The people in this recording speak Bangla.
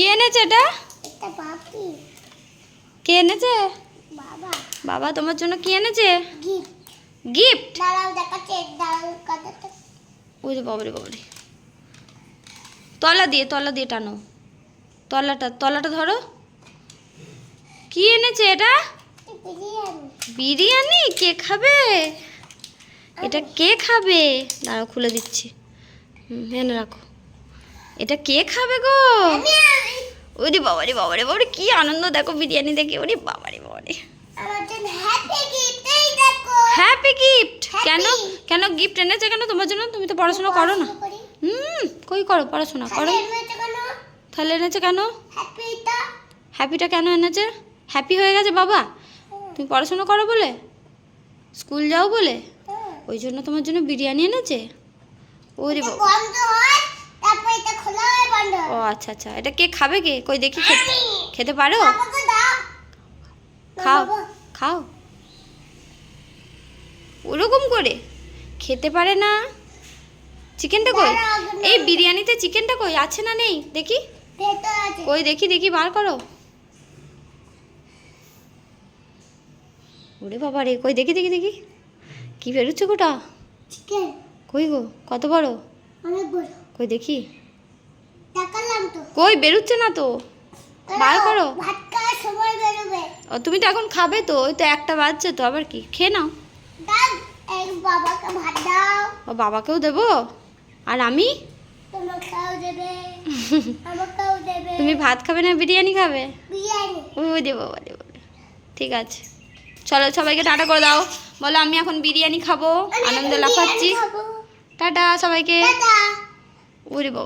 কি এনেছে এটা? কে এনেছে? বাবা। বাবা তোমার জন্য কি এনেছে? গিফট। ওই যে বাবারে বাবারে। তলা দিয়ে তলা দিয়ে টানো। তলাটা তলাটা ধরো। কি এনেছে এটা? বিরিয়ানি। বিরিয়ানি? কে খাবে? এটা কে খাবে? দাঁড়াও খুলে দিচ্ছি। হুম এনে রাখো। এটা কে খাবে গো? ওরে বাবারে বাবারে বাবারে কি আনন্দ দেখো বিরিয়ানি দেখে ওরে বাবারে বাবারে আমার জন্য হ্যাপি গিফট. কেন? কেন গিফট এনেছে কেন? তোমার জন্য তুমি তো পড়াশোনা করো না। হুম কই করো পড়াশোনা করো। তাহলে এনেছে কেন? হ্যাপিটা হ্যাপিটা কেন এনেছে? হ্যাপি হয়ে গেছে বাবা। তুমি পড়াশোনা করো বলে? স্কুল যাও বলে? ওই জন্য তোমার জন্য বিরিয়ানি এনেছে? ওরে বাবা বন্ধ হয় তারপর এটা খোলা হয় বন্ধ ও আচ্ছা আচ্ছা। এটা কে খাবে কে? কই দেখি খেতে পারো? খাও খাও। ওরকম করে? খেতে পারে না। চিকেনটা কই? এই বিরিয়ানিতে চিকেনটা কই? আছে না নেই? দেখি। কই দেখি দেখি বার করো। ওরে বাবা রে কই দেখি দেখি দেখি। কি বেরোচ্ছে গোটা? কই গো? কত বড়? অনেক বড়। কই দেখি। দেখালাম তো কই বেরোচ্ছে না তো? বার করো। ভাত খাওয়ার সময় বেরোবে। ও তুমি তো এখন খাবে তো ওই তো একটা বাজছে তো আবার কি? খেয়ে নাও। দাও এই বাবাকে ভাত দাও। ও বাবাকেও দেবো? আর আমি? তোমাকেও দেবে। আমাকেও দেবে। তুমি ভাত খাবে না বিরিয়ানি খাবে? বিরিয়ানি। ও দেবো বাবা দেবো। ঠিক আছে। চলো সবাইকে টাটা করে দাও। বলো আমি এখন বিরিয়ানি খাব। আনন্দে লাফাচ্ছি। টাটা সবাইকে। ওরে বাবা।